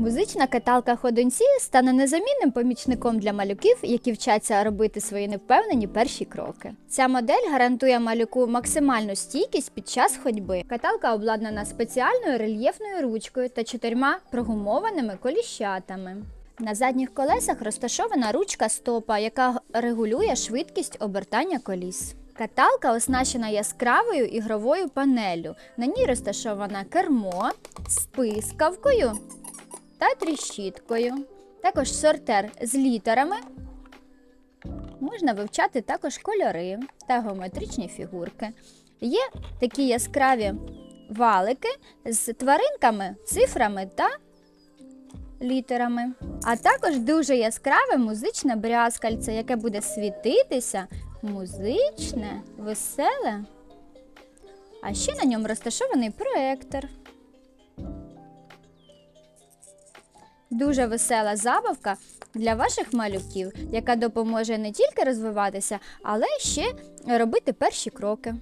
Музична каталка ходунці стане незамінним помічником для малюків, які вчаться робити свої невпевнені перші кроки. Ця модель гарантує малюку максимальну стійкість під час ходьби. Каталка обладнана спеціальною рельєфною ручкою та чотирма прогумованими коліщатами. На задніх колесах розташована ручка стопа, яка регулює швидкість обертання коліс. Каталка оснащена яскравою ігровою панеллю. На ній розташована кермо з пискавкою та тріщіткою. Також сортер з літерами. Можна вивчати також кольори та геометричні фігурки. Є такі яскраві валики з тваринками, цифрами та літерами. А також дуже яскраве музичне брязкальце, яке буде світитися музичне, веселе. А ще на ньому розташований проектор. Дуже весела забавка для ваших малюків, яка допоможе не тільки розвиватися, але ще робити перші кроки.